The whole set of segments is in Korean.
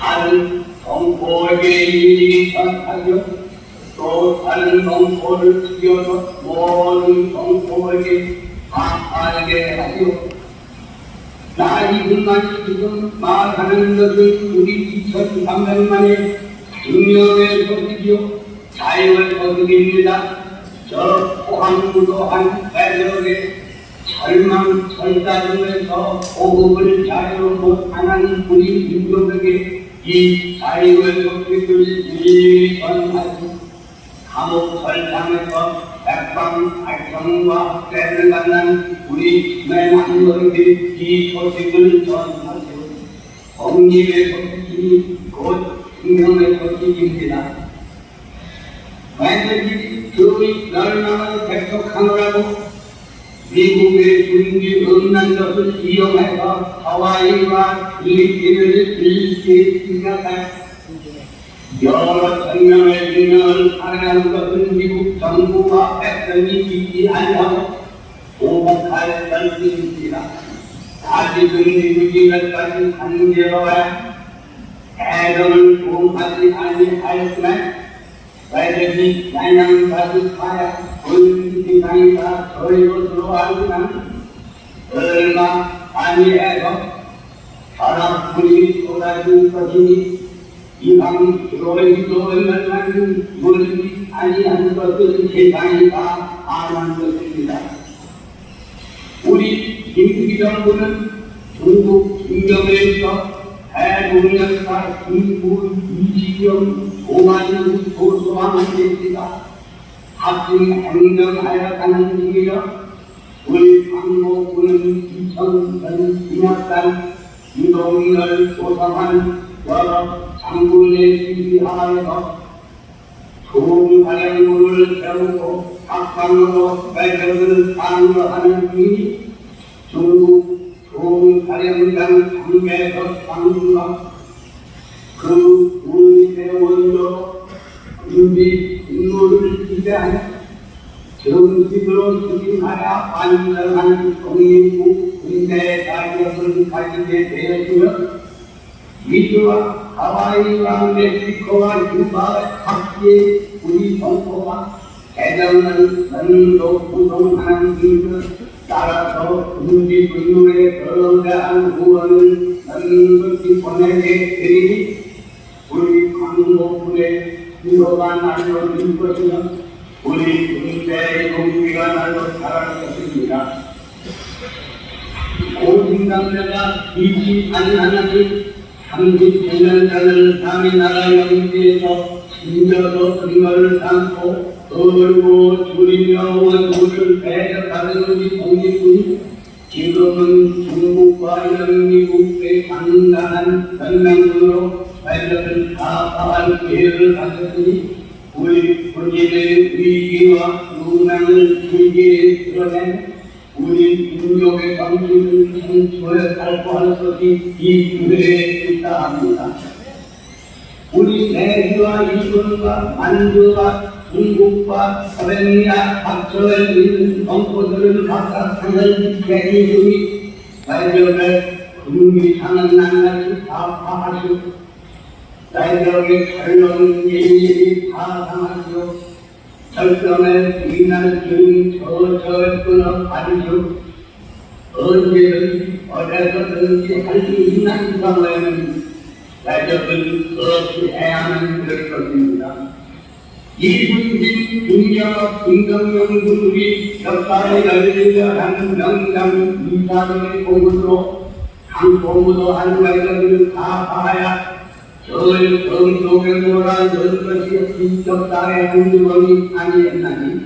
다른 동포에게 일일이 전하여 또 다른 동포를 죽여서 모든 동포에게 감하게 하여 나 이분만 지금 말하는 것은 우리 2,300만의 증명의 소득이요 자유의 소득입니다. 저 포항무도한 배력에 절망 절단중에서 호흡을 자유로 못하는 우리 민족에게 이 소득을 일일이 전하고 감옥 설탕에서 백방 발성과 때를 만난 우리 맨한너에게 이 소식을 전하세요. 공립의 소식이 곧 생명의 소식입니다. 만약에 그의 멸망을 백속하노라고 미국의 중기 음란 것을 이용해서 하와이와 필리핀을 일시 생각할 여러 생명의 균형을 살해하는 것은 미국 정부와 백성이 믿지 않고 보복할 결심입니다. 아직은 가지 관계로야 대전을 보호하지 아니하였지만 왜들이 양양가득하여 온 세상이 다 저희로 들어왔지만 얼마 아니해서 사람들이 쏟아진 것이니 이방 교회도 얼마만큼 물이 아니한 것은 세상이 다 아는 것입니다. 우리 김기 정부는 중국 김경에서 대동력사 김구 이지경 조만유 조소왕입니다. 합중 행정하여 가는 중이여 우리 강목군은 2000년 인학단 유동열 조사한 여러 장군의 지휘하에서 좋은 발행물을 세우고 각방으로 배격을 강요하는 중이니 중국 좋은 발행장 장계석 장군과 그 우리의 원조 준비 인물을 기대하여 정식으로 추진하여 완전한 독립국 군대 자격을 가지게 되었으며 미주와 하와이와 멕시코와 유바의 각지의 우리 동포가 대전을 선도 구동하는 길을 따라서 군지 분노에 거대한 후원을 선긋이 보내게 되리니 우리 광복군의 위로가 날로 들 것이며 우리 군대의 동기가 날로 자랄 것입니다. 고진감래가 잊지 않는 삼십九년전을 남의 나라 영지에서 신저도 근거를 삼고 얼고 줄이며 원수를 배격하는 우리 독립군이 지금은 중국과 영미국의 강간한 전맹군으로 발력을 타파할 기회를 가졌으니 우리 군인의 위기와 유난을 길게 드러낸 우리 민족의 정신을 청초에 살포할 것이 이 기회에 있다 합니다. 우리 내주와 일본과 만주와 중국과 소련이나 박처에 있는 동포들은 각각 상을 대기 중이 발적을 금기상은 낱낱이 타파하시고 발적의 칼로는 일일이 파상하시고 절정의 비날 중 저절 끊어 가리시고 언제든지 어디서든지 할 수 있는 상황에는 대적은 그렇게 해야만 될 것입니다. 이분진 중경업 김경영 군들이 역사에 열리려 하는 명장 이사들의 공으로 강포무도 한가위들을 다 봐야 저의 정속에 몰아 열 것이 진적사의 한주원이 아니었나니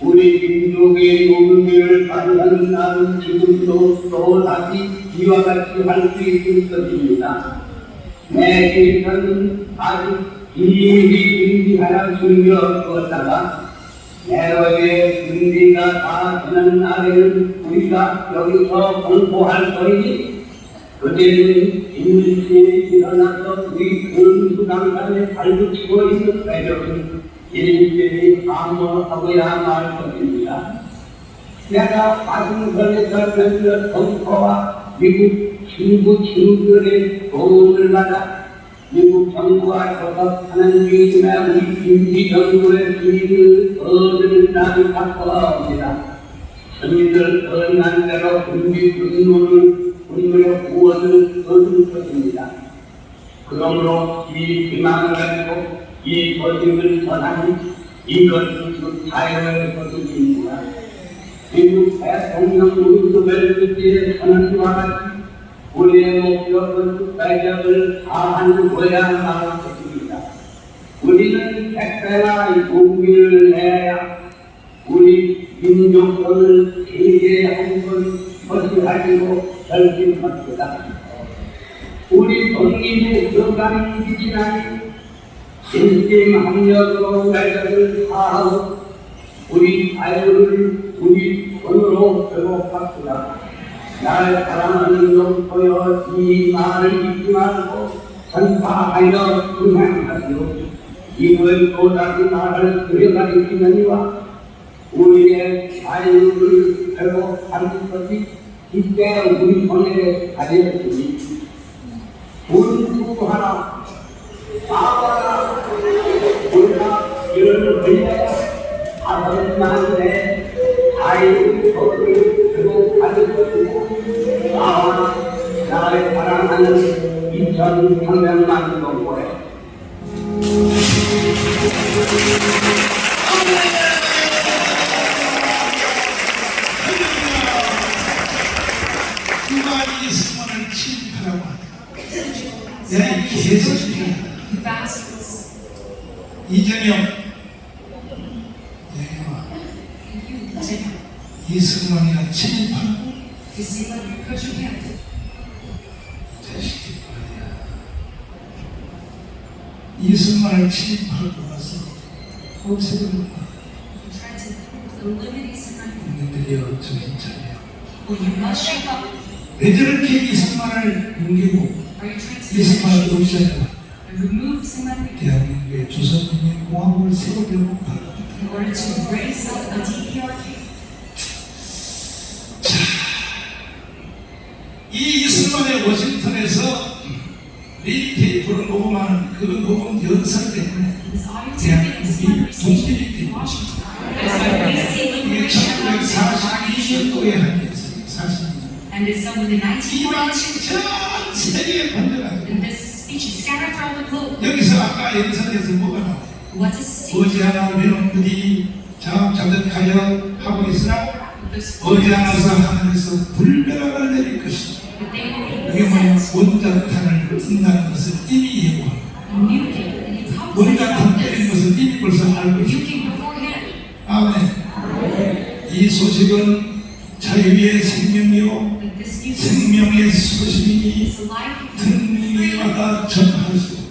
우리 민족의 용기를 가져가는 나는 지금도 또 다시 이와 같이 할 수 있을 것입니다. 내 일편은 아직 일일이 준비하여 숨겨두었다가 내로의 준비가 다 되는 날에는 우리가 여기서 공포할 것이니 그때는 인물시에 일어나서 우리 근수당산에 발붙이고 있는 배력은 일일이 방어하고야 말 것입니다. 내가 가슴선에서 몇몇 동포와 미국 친구 친구들의 도움을 받아 미국 정부와 협업하는 중이지만 우리 임기 정부의 주의를 얻을 날이 바꿔옵니다. 서민들 언난 대로 군비 분노를 분노의 구원을 얻을 것입니다. 그러므로 이 희망을 가지고 이 거짓을 전하니 이것은 자유의 거짓입니다. 미국 대통령 루스벨트의 선언과 같이 우리의 목적은 대적을 다하고야 하는 것입니다. 우리는 백배나 용기를 내야 우리 민족권을 세계에 한번 거시하기로 결심합니다. 우리 독립의 들어가는 기지나니 진심 합력으로 대적을 다하고 우리 자유를 우리 손으로 회복합시다. 날 사랑하는 용포여 이 말을 잊지 말고 전파하여 분행하시오. 이걸 또 다시 나를 들여다니시느니와 우리의 자유를 회복하는 것이 이때 우리 손에 달렸으니 우리 하나 아버라 우리가 이를 위해 아버지만의 자유를 회복하는 것이고 나와 나의 사랑하는 2,300만 동포에 성만을 침입하라고 하냐? 내. Bastards, 이재명, 성만이나 침입하라고. 자식들이 말이야. 이 성만을 침입하고 eliminate Simran. 국민들이여 정신 차려. Well, 왜 저렇게 이 you trying 이 to 없애냐? 대한민국의 세우려고 raise up a DPRK? 이 이슬만의 워싱턴에서 이 테이프를 녹음하는 그 녹음 영상 때문에 대한민국이 독립이 된 the 1942년도에 한 일이었어요. 42년. And done within 이 1942. 방식 전 세계에 번져가지고 And this speech is scattered throughout the globe. 여기서 아까 영상에서 뭐가 나와요? What is it? 머지않아 외놈들이 자업자득하여 하고 있으나 This 머지않아서 하늘에서 불벼락을 내릴 것이다. But they will 이게 뭐냐? possessed. 원자탄을 뜬다는 것을 이미 예고합니다. And 원자탄 about 때린 this. 것을 이미 벌써 알고 있습니다. Beforehand. 아멘. 이 소식은 자유의 생명이요 생명의 소식이니 듣는 이마다 전하시오.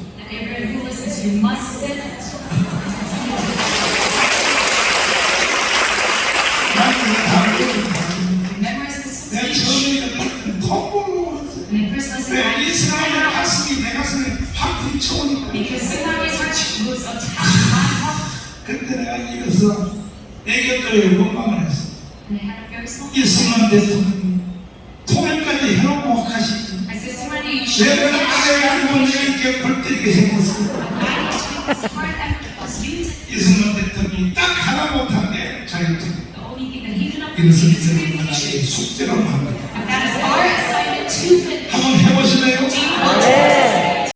가슴이 내 가슴에 확. 그때 내가 이어서 애교들의 원망을 이승만 대통령 통일까지 해놓고 가시지. 내가 아예 알고 내게 골때리게 해봤어 이승만 대통령이 딱 하나 못한 게 자유투 이것은 이승만 나라의 숙제라고 합니다. 한번 해보실래요?